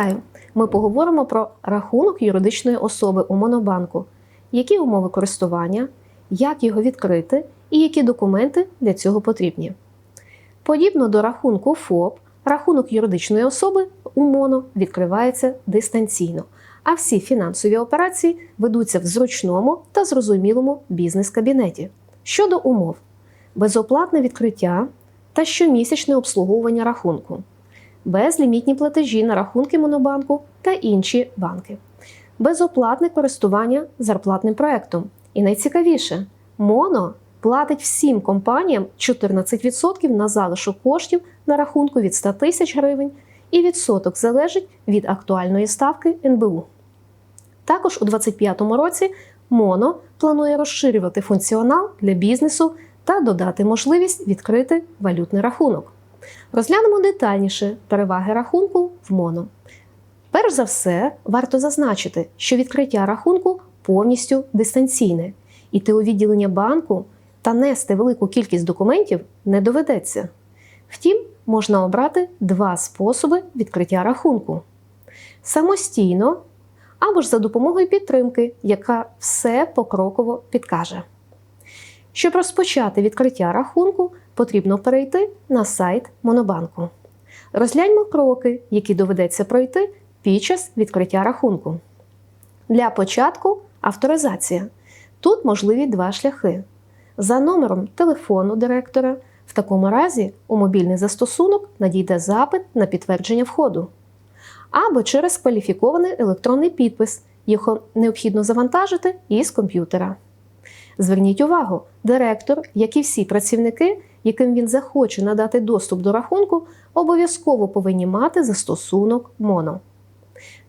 Вітаю! Ми поговоримо про рахунок юридичної особи у Монобанку, які умови користування, як його відкрити і які документи для цього потрібні. Подібно до рахунку ФОП, рахунок юридичної особи у МОНО відкривається дистанційно, а всі фінансові операції ведуться в зручному та зрозумілому бізнес-кабінеті. Щодо умов, безоплатне відкриття та щомісячне обслуговування рахунку безлімітні платежі на рахунки Монобанку та інші банки, безоплатне користування зарплатним проектом. І найцікавіше, Моно платить всім компаніям 14% на залишок коштів на рахунку від 100 тисяч гривень, і відсоток залежить від актуальної ставки НБУ. Також у 2025 році Моно планує розширювати функціонал для бізнесу та додати можливість відкрити валютний рахунок. Розглянемо детальніше переваги рахунку в моно. Перш за все, варто зазначити, що відкриття рахунку повністю дистанційне, іти у відділення банку та нести велику кількість документів не доведеться. Втім, можна обрати два способи відкриття рахунку: самостійно або ж за допомогою підтримки, яка все покроково підкаже. Щоб розпочати відкриття рахунку, потрібно перейти на сайт Монобанку. Розгляньмо кроки, які доведеться пройти під час відкриття рахунку. Для початку авторизація. Тут можливі два шляхи. За номером телефону директора. В такому разі у мобільний застосунок надійде запит на підтвердження входу. Або через кваліфікований електронний підпис. Його необхідно завантажити із комп'ютера. Зверніть увагу, директор, як і всі працівники, яким він захоче надати доступ до рахунку, обов'язково повинні мати застосунок МОНО.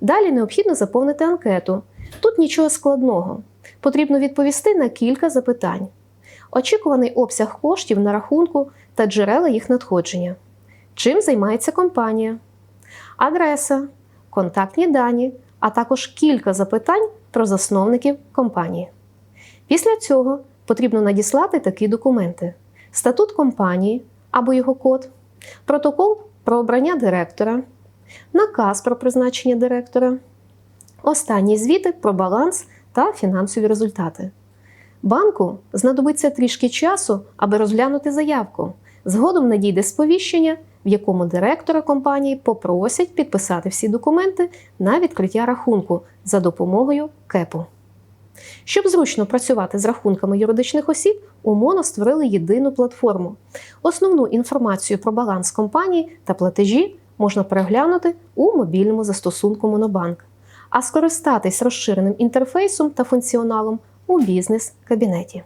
Далі необхідно заповнити анкету. Тут нічого складного. Потрібно відповісти на кілька запитань: очікуваний обсяг коштів на рахунку та джерела їх надходження. Чим займається компанія, адреса, контактні дані, а також кілька запитань про засновників компанії. Після цього потрібно надіслати такі документи: статут компанії або його код, протокол про обрання директора, наказ про призначення директора, останні звіти про баланс та фінансові результати. Банку знадобиться трішки часу, аби розглянути заявку. Згодом надійде сповіщення, в якому директора компанії попросять підписати всі документи на відкриття рахунку за допомогою КЕПу. Щоб зручно працювати з рахунками юридичних осіб, у МОНО створили єдину платформу. Основну інформацію про баланс компанії та платежі можна переглянути у мобільному застосунку Монобанк, а скористатись розширеним інтерфейсом та функціоналом у бізнес-кабінеті.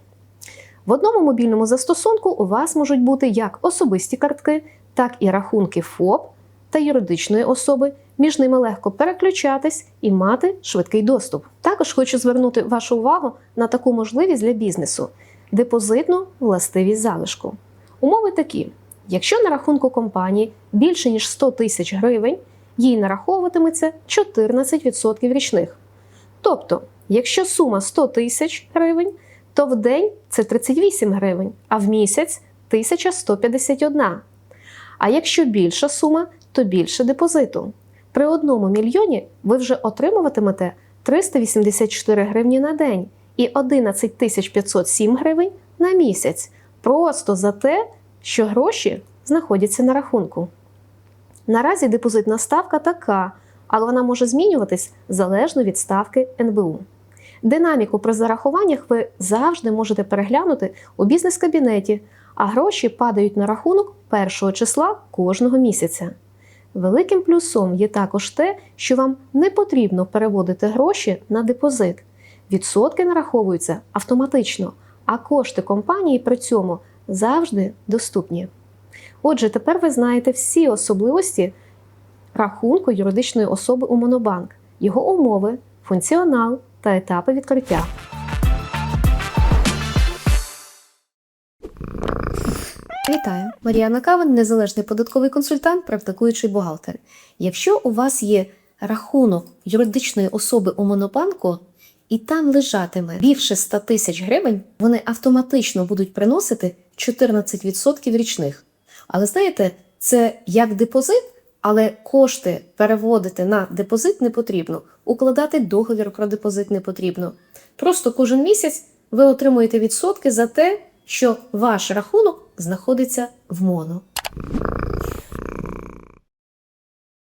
В одному мобільному застосунку у вас можуть бути як особисті картки, так і рахунки ФОП та юридичної особи. Між ними легко переключатись і мати швидкий доступ. Також хочу звернути вашу увагу на таку можливість для бізнесу депозитну властивість залишку. Умови такі: якщо на рахунку компанії більше ніж 100 тисяч гривень, їй нараховуватиметься 14% річних. Тобто, якщо сума 100 тисяч гривень, то в день це 38 гривень, а в місяць 1151. А якщо більша сума, то більше депозиту. При одному мільйоні ви вже отримуватимете 384 гривні на день і 11 507 гривень на місяць. Просто за те, що гроші знаходяться на рахунку. Наразі депозитна ставка така, але вона може змінюватись залежно від ставки НБУ. Динаміку при зарахуваннях ви завжди можете переглянути у бізнес-кабінеті, а гроші падають на рахунок першого числа кожного місяця. Великим плюсом є також те, що вам не потрібно переводити гроші на депозит. Відсотки нараховуються автоматично, а кошти компанії при цьому завжди доступні. Отже, тепер ви знаєте всі особливості рахунку юридичної особи у Монобанк, його умови, функціонал та етапи відкриття. Вітаю! Мар'яна Кавин, незалежний податковий консультант, практикуючий бухгалтер. Якщо у вас є рахунок юридичної особи у Монобанку, і там лежатиме більше 100 тисяч гривень, вони автоматично будуть приносити 14% річних. Але знаєте, це як депозит, Але кошти переводити на депозит не потрібно, укладати договір про депозит не потрібно. Просто кожен місяць ви отримуєте відсотки за те, що ваш рахунок знаходиться в моно.